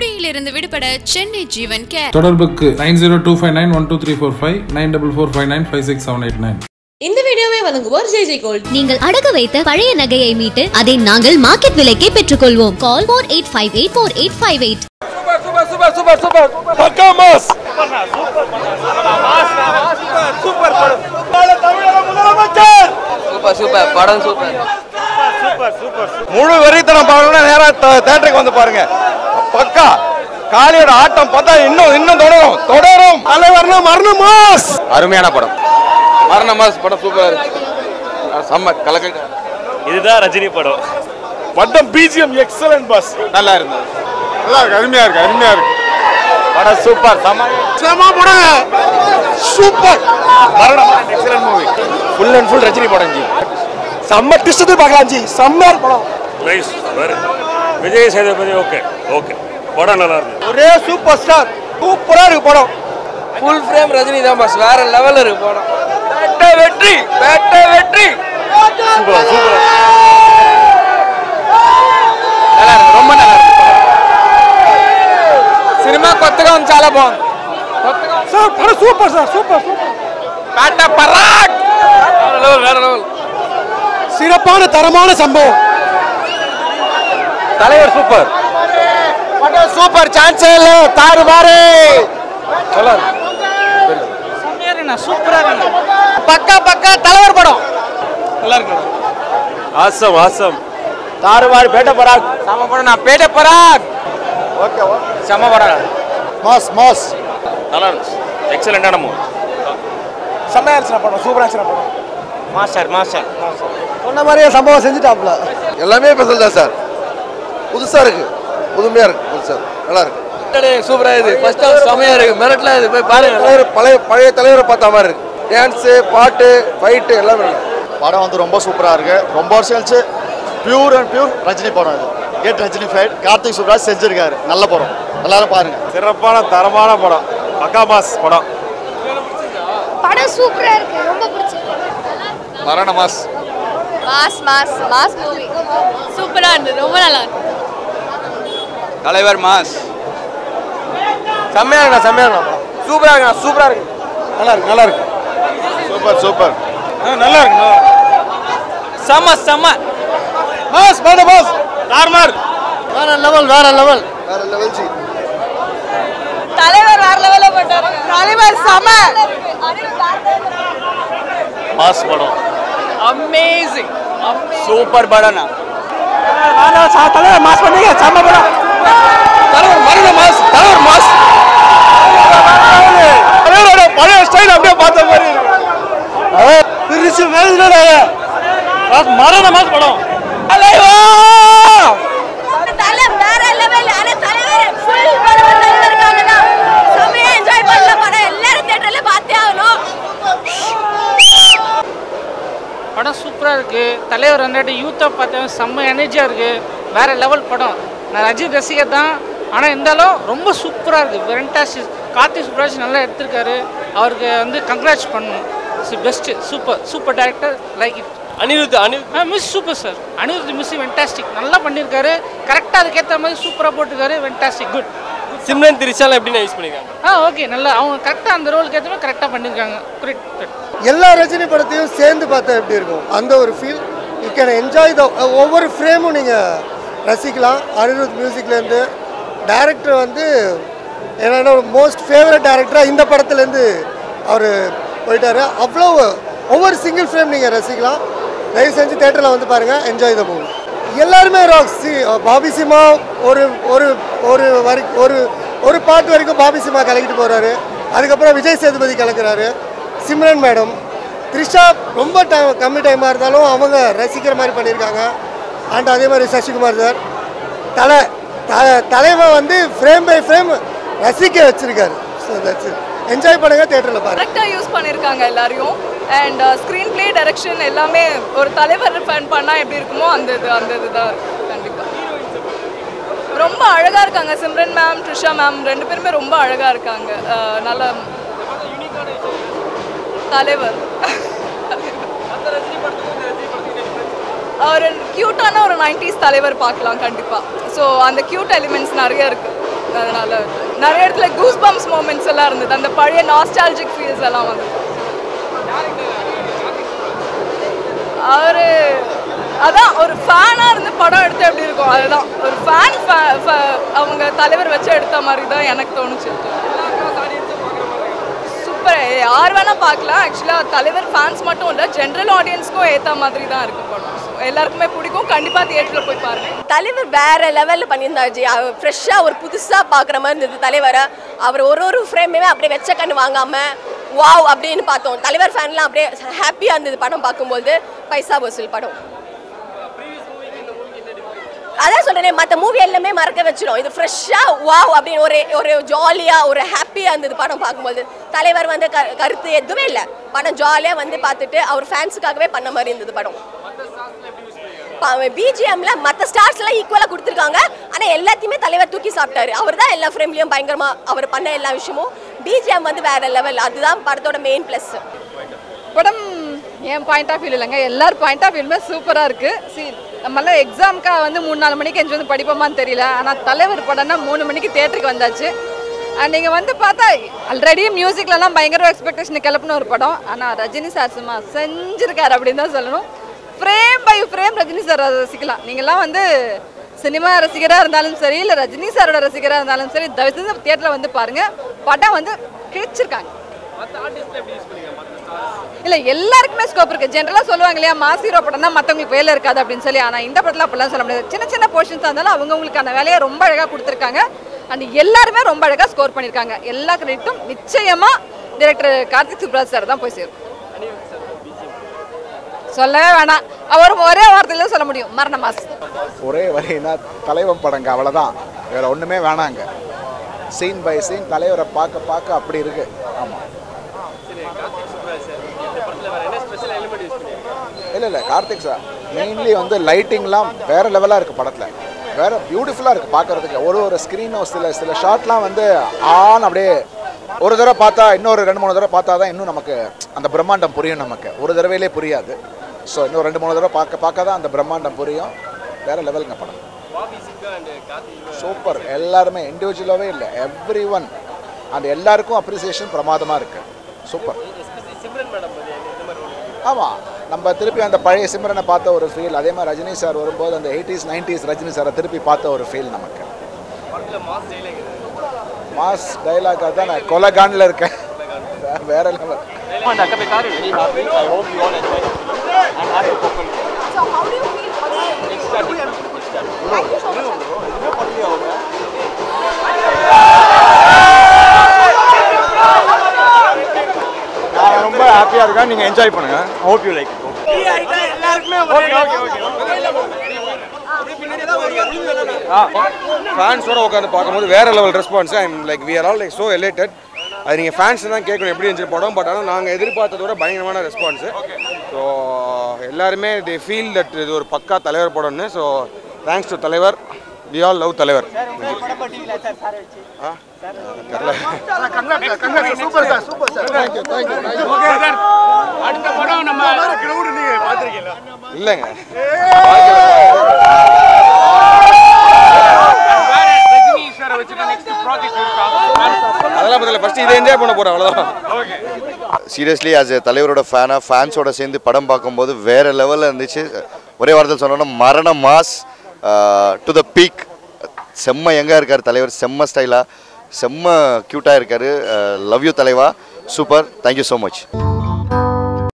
குடியிலிருந்து விடுபட சென்னை ஜீவன் கேர். தொடர்புக்கு nine zero two five nine one two three four five nine double four five nine five six seven eight nine. இந்த வீடியோவை வழங்குவோர் Jai Jai gold நீங்கள் அடகு வைத்த பழைய நகையை மீட்டு அதை நாங்கள் மார்க்கெட் விலைக்கே பெற்றுக்கொள்வோம். Call four eight five eight four eight five eight. Super super. படம் சூப்பர். முழு வெறித்தனம் பார்க்கணும்னா நேரா தேட்டருக்கு வந்து பாருங்க. பக்கா. காளியோட ஆட்டம் பார்த்தா இன்னும் இன்னும் தொடரும். தொடரும். தலைவர்னா மரணம் மாஸ் அருமையான படம். மரண மாஸ் படம் சூப்பரா இருக்கு. செம்ம கலக்க இதுதான் ரஜினி படம். பட்டம் பிஜிஎம் எக்ஸலன்ட் பாஸ் நல்லா இருந்தது. நல்லா இருக்கு. அருமையா இருக்கு. அருமையா இருக்கு. படம் சூப்பர் செம்ம. செம்ம படம். சூப்பர் மரணம் excellent movie full and full Rajini படம் ஜி. செம்ம டிஸ்ட் பார்க்கலாம் ஜி. செம்ம படம். Nice very. Vijay Sethupathi okay okay படம் நல்லா இருக்கு. ஒரே சூப்பர் ஸ்டார் சூப்பரா இருக்கு படம். ஃபுல் ஃப்ரேம் ரஜினி தான் பாஸ் வேற லெவல் இருக்கு படம். பேட்ட வெற்றி பேட்ட வெற்றி. சூப்பர் சூப்பர் நல்லா இருக்கு ரொம்ப நல்லா இருக்கு సినిమా కొత్తగా ఉంది చాలా బాగుంది sir super sir super super Petta பராக். வேற லெவல் சிறப்பான தரமான சம்பவம். தலைவர் சூப்பர் சூப்பர் ಸೂಪರ್ ಚಾನ್ಸ್ ಇಲ್ಲ ತಾರು ಬಾರಿ ಚಲೋ சூப்பராக பக்கா பக்கா தலைவர் படம். நல்லா இருக்கு ஆசம் ஆசம் தாறுமாறு பேட்ட பராக். சம படம் நான் பேட்ட பராக். Okay okay. சம படம். Mass mass. நல்லா இருந்துச்சு எக்ஸலண்டான மூவி. செம்மையா படம். சூப்பராக இருந்துச்சு படம். Master master. சொன்ன மாதிரியே சம்பவம் செஞ்சுட்டாப்ல. எல்லாமே ஸ்பெஷல் தான் சார். புதுசாக இருக்குது புதுமையாக இருக்குது இருக்கு புதுசா நல்லா இருக்கு. சூப்பரா இது. ஃபர்ஸ்ட் ஹாஃப் செமையா இருக்கு. மிரட்டலா இது. போய் பாருங்க. தலைவர் பழைய பழைய தலைவரை பார்த்த மாதிரி இருக்கு. டான்ஸு பாட்டு ஃபைட்டு எல்லாமே இருக்கு. படம் வந்து ரொம்ப சூப்பராக இருக்கு. ரொம்ப வருஷம் கழிச்சு பியூர் அண்ட் பியூர் ரஜினி படம் இது. கேட் ரஜினி ஃபைட் கார்த்திக் சுப்ராஜ் செஞ்சிருக்காரு. நல்ல படம். எல்லாரும் பாருங்க. சிறப்பான தரமான படம். பக்கா மாஸ் படம். படம் சூப்பரா இருக்கு. ரொம்ப பிடிச்சிருக்கு. மரண mass mass mass mass movie சூப்பரா இருந்தது. ரொம்ப நல்லா இருந்தது தலைவர் மாஸ். செம்மையா இருக்குண்ணா செம்மையா இருக்குண்ணா சூப்பரா இருக்குண்ணா சூப்பரா இருக்கு. நல்லா இருக்கு நல்லா இருக்கு. Super super. நல்லா இருக்கு இருக்கு. செம்ம செம்ம. Mass mass mass. நார்மல் வேற லெவல் வேற லெவல். வேற லெவல் ஜி. தலைவர் வேற லெவல்ல போட்டாரு. தலைவர் செம மாஸ் படம். அமேசிங் சூப்பர் படம்ண்ணா தலைவர் மாஸ் பண்ணீங்க செம்ம படம். தலைவர் மரண மாஸ் தலைவர் மாஸ். தலைவரோட பழைய ஸ்டைல் அப்படியே பார்த்த மாதிரி இருக்கு பிரிச்சு மேலே மரண மாஸ் படம். ஃபுல் படம். பார்த்தே சூப்பராக இருக்குது தலைவர் வந்துட்டு யூத்தை பார்த்தேன் செம்ம எனர்ஜியாக இருக்குது வேறு லெவல் படம். நான் ரஜினி ரசிகர் தான். ஆனால் இருந்தாலும் ரொம்ப சூப்பராக இருக்குது வெரண்டாஸ்டிக் கார்த்திக் சுப்ராஜ் நல்லா எடுத்திருக்காரு. அவருக்கு வந்து கங்க்ராட்ஸ் பண்ணணும். Best super super director like it Anirudh Anirudh. Ah miss super sir Anirudh miss fantastic நல்லா பண்ணியிருக்காரு கரெக்டாக அதுக்கேற்ற மாதிரி சூப்பராக போட்டிருக்காரு. வென்டாஸ்டிக் குட் சிம்ரன் திரிஷாலாம் எப்படி யூஸ் பண்ணிருக்காங்க? ஆ ஓகே நல்லா அவங்க கரெக்டாக அந்த ரோலுக்கு ஏற்ற மாதிரி கரெக்டாக பண்ணியிருக்காங்க குட் குட் எல்லா ரஜினி படத்தையும் சேர்ந்து பார்த்தா எப்படி இருக்கும்? அந்த ஒரு feel you can enjoy the ஒவ்வொரு ஃப்ரேமும் நீங்கள் ரசிக்கலாம். அனிருத் மியூசிக்லேருந்து டேரக்டர் வந்து என்னோட மோஸ்ட் ஃபேவரட் டேரக்டராக இந்த படத்துலேருந்து அவர் போயிட்டார். அவ்வளோ ஒவ்வொரு சிங்கிள் ஃப்ரேம் நீங்கள் ரசிக்கலாம். தயவு செஞ்சு தேட்டரில் வந்து பாருங்கள் என்ஜாய் த மூவி எல்லாருமே ராக் சி பாபி சிமா ஒரு ஒரு ஒரு வரி ஒரு ஒரு பாட்டு வரைக்கும் பாபி சிமா கலக்கிட்டு போகிறாரு அதுக்கப்புறம் விஜய் சேதுபதி கலக்கிறாரு. சிம்ரன் மேடம் த்ரிஷா ரொம்ப டைம் கம்மி டைமாக இருந்தாலும் அவங்க ரசிக்கிற மாதிரி பண்ணியிருக்காங்க. அண்ட் அதே மாதிரி சசிகுமார் சார். தலை த தலைவன் வந்து ஃப்ரேம் பை ஃப்ரேம் ரசிக்க வச்சிருக்காரு. ஸோ தட்ஸ் என்ஜாய் பண்ணுங்க தேட்டரில் பாருங்க. கரெக்டாக யூஸ் பண்ணியிருக்காங்க எல்லாரையும். அண்ட் ஸ்க்ரீன் ப்ளே டைரக்ஷன் எல்லாமே ஒரு தலைவர் ஃபன் பண்ணால் எப்படி இருக்குமோ அந்த இது அந்த இதுதான். கண்டிப்பாக ரொம்ப அழகாக இருக்காங்க. சிம்ரன் மேம் ட்ரிஷா மேம் ரெண்டு பேருமே ரொம்ப அழகாக இருக்காங்க. அஹ், நல்ல தலைவர். ஒரு க்யூட்டான ஒரு நைன்டிஸ் தலைவர் பார்க்கலாம் கண்டிப்பாக ஸோ அந்த க்யூட் எலிமெண்ட்ஸ் நிறைய இருக்குது அதனால் நிறைய இடத்துல கூஸ் பம்ப்ஸ் மூமெண்ட்ஸ் எல்லாம் இருந்தது. அந்த பழைய நாஸ்டாலஜிக் ஃபீல்ஸ் எல்லாம் வந்து. அவர் அதான் ஒரு ஃபேனாக இருந்து படம் எடுத்து எப்படி இருக்கும்? அதுதான். ஒரு ஃபேன் அவங்க தலைவர் வச்சு எடுத்த மாதிரி தான் எனக்கு தோணுச்சு. சூப்பர். யார் வேணால் பார்க்கலாம். ஆக்சுவலாக தலைவர் ஃபேன்ஸ் மட்டும் இல்லை ஜென்ரல் ஆடியன்ஸ்க்கும் ஏற்ற மாதிரி தான் இருக்கும் படம். எல்லாருக்குமே பிடிக்கும். கண்டிப்பாக தியேட்டரில் போய் பாருங்க. தலைவர் வேற லெவலில் பண்ணியிருந்தாரு ஜி அவர் ஃப்ரெஷ்ஷாக ஒரு புதுசாக பார்க்குற மாதிரி இருந்தது தலைவரை. அவர் ஒரு ஒரு ஃப்ரேமே அப்படியே வெச்ச கண்ணு வாங்காமல் வாவ் அப்படின்னு பார்த்தோம். தலைவர் ஃபேன்லாம் அப்படியே ஹாப்பியாக இருந்தது படம் பார்க்கும்போது பைசா வசூல் படம். அதான் சொல்றேனே மற்ற மூவி எல்லாமே மறக்க வச்சிடும் இது ஃப்ரெஷ்ஷாக வாவ் அப்படின்னு ஒரு ஒரு ஜாலியாக ஒரு ஹாப்பியாக இருந்தது படம் பார்க்கும்போது தலைவர் வந்து க கருத்து எதுவுமே இல்லை. படம் ஜாலியாக வந்து பார்த்துட்டு அவர் ஃபேன்ஸுக்காகவே பண்ண மாதிரி இருந்தது படம். பிஜிஎம்ல மற்ற ஸ்டார்ஸ்லாம் ஈக்குவலாக கொடுத்துருக்காங்க. ஆனால் எல்லாத்தையுமே தலைவர் தூக்கி சாப்பிட்டாரு. அவர் தான் எல்லா ஃப்ரேம்லையும் பயங்கரமாக அவர் பண்ண எல்லா விஷயமும். பிஜிஎம் வந்து வேற லெவல் அதுதான் படத்தோட மெயின் ப்ளஸ் படம் என் பாயிண்ட் ஆஃப் வியூ இல்லைங்க. எல்லார் பாயிண்ட் ஆஃப் வியூலுமே சூப்பராக இருக்குது சி நம்மளாம் எக்ஸாமுக்காக வந்து மூணு நாலு மணிக்கு எஞ்சி வந்து படிப்போமான்னு தெரியல. ஆனால் தலைவர் படம்னா மூணு மணிக்கு தேட்டருக்கு வந்தாச்சு. அண்ட் நீங்கள் வந்து பார்த்தா ஆல்ரெடி மியூசிக்லலாம் பயங்கர எக்ஸ்பெக்டேஷன் கிளப்புன ஒரு படம். ஆனால் ரஜினி சார் சும்மா செஞ்சிருக்காரு அப்படின்னு தான் சொல்லணும். Frame by frame Rajini sir ரசிக்கலாம். நீங்கள்லாம் வந்து சினிமா ரசிகராக இருந்தாலும் சரி இல்லை ரஜினி சாரோட ரசிகராக இருந்தாலும் சரி தயவு செஞ்சு தியேட்டரில் வந்து பாருங்கள் படம் வந்து கிழிச்சிருக்காங்க. இல்ல எல்லாருக்குமே ஸ்கோப் இருக்கு. ஜென்ரலா சொல்லுவாங்க இல்லையா மாஸ் ஹீரோ படம்னா மத்தவங்களுக்கு வேலை இருக்காது அப்படின்னு சொல்லி. ஆனா இந்த படத்துல அப்படிலாம் சொல்ல முடியாது. சின்ன சின்ன போர்ஷன்ஸ் இருந்தாலும் அவங்கவுங்களுக்கான வேலையை ரொம்ப அழகா கொடுத்துருக்காங்க. அண்ட் எல்லாருமே ரொம்ப அழகாக ஸ்கோர் பண்ணியிருக்காங்க எல்லா கிரெடிட்டும் நிச்சயமாக டிரெக்டர் கார்த்திக் சுப்ராஜ் சார் தான் போய் சேரும். சொல்லவே வேணாம். அவர் ஒரே வார்த்தையில சொல்ல முடியும். மரண மாஸ். ஒரே வரையினா தலைவன் படங்க அவ்வளோதான் வேற ஒன்றுமே வேணாங்க. சீன் பை சீன் தலைவரை பார்க்க பார்க்க அப்படி இருக்கு. ஆமாம் இல்லை இல்லை கார்த்திக் சார் மெயின்லி வந்து லைட்டிங்லாம் வேற லெவலாக இருக்குது படத்தில். வேற பியூட்டிஃபுல்லாக இருக்குது பார்க்கறதுக்கு. ஒரு ஒரு ஸ்க்ரீனும் சில சில ஷாட்லாம் வந்து ஆன் அப்படியே ஒரு தடவை பார்த்தா இன்னொரு ரெண்டு மூணு தடவை பார்த்தா தான் இன்னும் நமக்கு அந்த பிரம்மாண்டம் புரியும் நமக்கு. ஒரு தடவையிலே புரியாது. ஸோ இன்னும் ரெண்டு மூணு தடவை பார்க்க பார்க்க தான் அந்த பிரம்மாண்டம் புரியும். வேற லெவலுங்க படம். சூப்பர் எல்லாருமே இண்டிவிஜுவலாகவே இல்லை. எவ்ரி ஒன் அந்த எல்லாருக்கும் அப்ரிசியேஷன் பிரமாதமாக இருக்கு. சூப்பர் ஆமாம் நம்ம திருப்பி அந்த பழைய சிம்ரனை பார்த்த ஒரு ஃபீல் அதே மாதிரி ரஜினி சார் வரும்போது அந்த எயிட்டிஸ் நைன்டிஸ் ரஜினி சாரை திருப்பி பார்த்த ஒரு ஃபீல் நமக்கு. மாஸ் டைலாக்காக தான் நான் கொலகானில் இருக்கேன். வேற லெவல் நான் ரொம்ப ஹாப்பியாக இருக்கேன். நீங்கள் என்ஜாய் பண்ணுங்க. ஹோப் யூ லைக் ஃபேன்ஸோட உட்காந்து பார்க்கும்போது வேற level response I like we are all like so elated அது நீங்கள் ஃபேன்ஸ் தான் கேட்கணும் எப்படி இருந்துச்சு படம் பட் ஆனால் நாங்கள் எதிர்பார்த்ததை விட பயங்கரமான ரெஸ்பான்ஸு ஸோ எல்லாருமே தே ஃபீல் தட் இது ஒரு பக்கா தலைவர் படம்னு. ஸோ தேங்க்ஸ் டு தலைவர். வி ஆல் லவ் தலைவர். இல்லைங்க. அதெல்லாம் பதில் இதை என்ஜாய் பண்ண போகிறோம் அவ்வளோதான் சீரியஸ்லி ஆஸ் எ தலைவரோட ஃபேனாக ஃபேன்ஸோட சேர்ந்து படம் பார்க்கும்போது வேறு லெவலில் இருந்துச்சு. ஒரே வாரத்தில் சொன்னோன்னா மரண மாஸ் டு த பீக் செம்ம எங்கே இருக்கார் தலைவர் செம்ம ஸ்டைலாக செம்ம க்யூட்டாக இருக்கார். லவ் யூ தலைவா. Super thank you so much